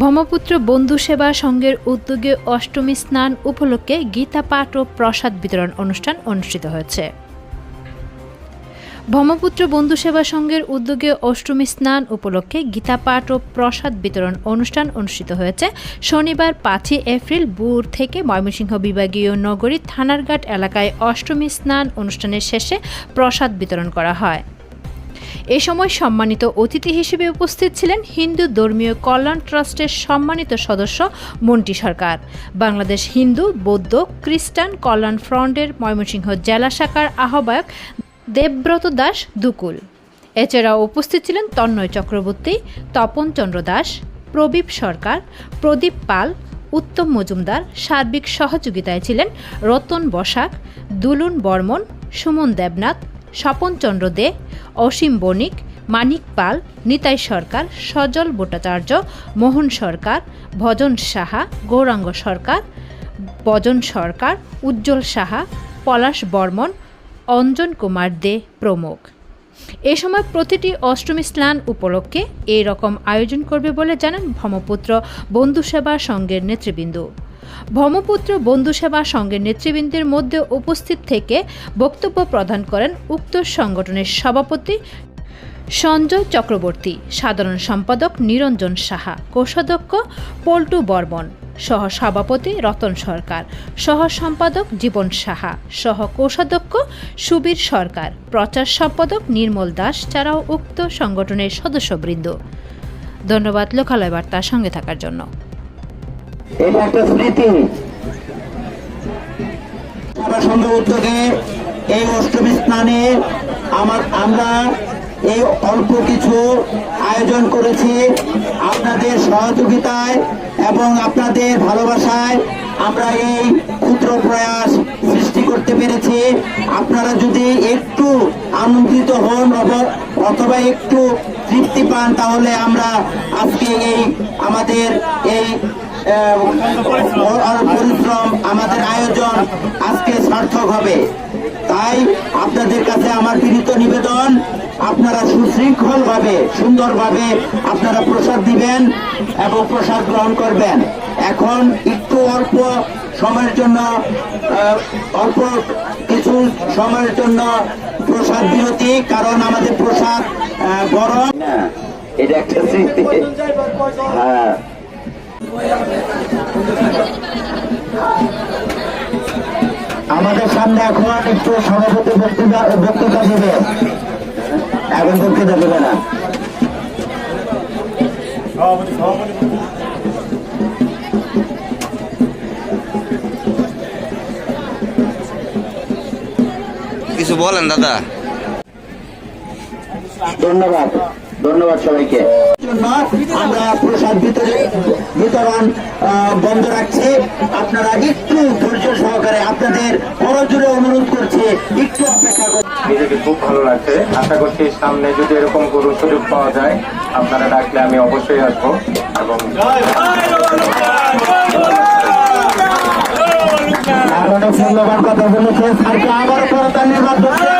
ব্রহ্মপুত্র বন্ধু সেবা সংঘের উদ্যোগে অষ্টমী স্নান উপলক্ষে গীতা পাঠ ও প্রসাদ বিতরণ অনুষ্ঠান অনুষ্ঠিত হয়েছে। ব্রহ্মপুত্র বন্ধু সেবা সংঘের উদ্যোগে অষ্টমী স্নান উপলক্ষে গীতা পাঠ ও প্রসাদ বিতরণ অনুষ্ঠান অনুষ্ঠিত হয়েছে শনিবার পাঁচই এপ্রিল বুর থেকে ময়মনসিংহ বিভাগীয় নগরী থানারঘাট এলাকায় অষ্টমী স্নান অনুষ্ঠানের শেষে প্রসাদ বিতরণ করা হয়। এ সময় সম্মানিত অতিথি হিসেবে উপস্থিত ছিলেন হিন্দু ধর্মীয় কল্যাণ ট্রাস্টের সম্মানিত সদস্য মন্টি সরকার, বাংলাদেশ হিন্দু, বৌদ্ধ, খ্রিস্টান কল্যাণ ফ্রন্টের ময়মনসিংহ জেলা শাখার আহ্বায়ক দেবব্রত দাস দুকুল। এছাড়াও উপস্থিত ছিলেন তন্ময় চক্রবর্তী, তপন চন্দ্র দাস প্রবীপ সরকার, প্রদীপ পাল, উত্তম মজুমদার, সার্বিক সহযোগিতায় ছিলেন রতন বসাক, দুলুন বর্মন, সুমন দেবনাথ স্বপন চন্দ্র দে, অসীম বণিক, মানিক পাল, নিতাই সরকার, সজল ভট্টাচার্য, মোহন সরকার, ভজন সাহা, গৌরাঙ্গ সরকার, বজন সরকার, উজ্জ্বল সাহা, পলাশ বর্মন, অঞ্জন কুমার দে প্রমুখ। এ সময় প্রতিটি অষ্টমী স্নান উপলক্ষে এই রকম আয়োজন করবে বলে জানান ব্রহ্মপুত্র বন্ধু সেবা সংঘের নেতৃবৃন্দ। ব্রহ্মপুত্র বন্ধু সেবা সংঘের নেতৃবৃন্দের মধ্যে উপস্থিত থেকে বক্তব্য প্রদান করেন উক্ত সংগঠনের সভাপতি সঞ্জয় চক্রবর্তী, সাধারণ সম্পাদক নিরঞ্জন সাহা, কোষাধ্যক্ষ পল্টু বর্মন, সহ সভাপতি রতন সরকার, সহ সম্পাদক জীবন সাহা, সহ কোষাধ্যক্ষ সুবীর সরকার, প্রচার সম্পাদক নির্মল দাস ছাড়াও উক্ত সংগঠনের সদস্যবৃন্দ। ধন্যবাদ, লোকালয় বার্তার সঙ্গে থাকার জন্য। এটা একটা স্মৃতি। সংঘ উদ্যোগে এই অষ্টমী স্নানে আমার আমরা এই অল্প কিছু আয়োজন করেছি আপনাদের সহযোগিতায় এবং আপনাদের ভালোবাসায়। আমরা এই ক্ষুদ্র প্রয়াস সৃষ্টি করতে পেরেছি। আপনারা যদি একটু আনন্দিত হন অথবা একটু তৃপ্তি পান, তাহলে আমরা আজকে এই আমাদের এই পরিশ্রম আমাদের আয়োজন আজকে সার্থক হবে। তাই আপনাদের কাছে আমার বিনীত নিবেদন, আপনারা সুশৃঙ্খল ভাবে সুন্দর ভাবে আপনারা প্রসাদ দিবেন এবং প্রসাদ গ্রহণ করবেন। এখন একটু অল্প সময়ের জন্য অল্প কিছু সময়ের জন্য প্রসাদ বিরতি, কারণ আমাদের প্রসাদ গরম। এটা একটা স্মৃতি। হ্যাঁ। আমাদের সামনে এখন একটু সভাপতি বক্তৃতা বক্তৃতা দেবে। এখন বক্তৃতা দেবে না। কিছু বলেন দাদা। ধন্যবাদ। ধন্যবাদ সবাইকে। আমরা প্রসাদ বিতরণ বন্ধ রাখছি। আপনারা একটু ধৈর্য সহকারে আপনাদের করজোরে অনুরোধ করছি একটু অপেক্ষা করুন। নিজেকে খুব ভালো লাগছে। আশা করছি সামনে যদি এরকম কোনো সুযোগ পাওয়া যায় আপনারা ডাকলে আমি অবশ্যই আসব। এবং মূল্যবান কথা বলেছে আবার করতালি মাধ্যমে